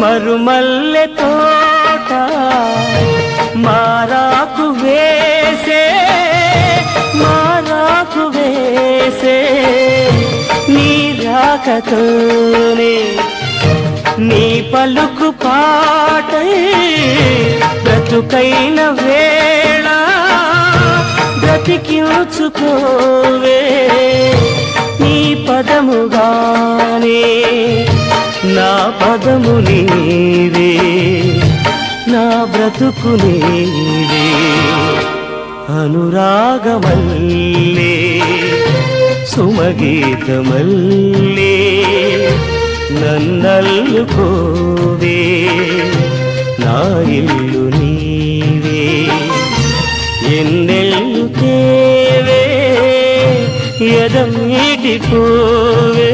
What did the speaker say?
మరుమల్లె తోట మారాకు వేసే మారాకు వేసే నీ రాకతోనే నీ పలుకు పాటై బ్రతుకైన వేళ బ్రతికించుకోవే నీ పదముగానే నా పదము నీవే నా బ్రతుకు నీవే. అనురాగమల్లే సుమగీతమల్లే నన్నల్లుకోవే నా ఇల్లు నీవే. ఎన్నెల్లు తేవే ఎదమీటిపోవే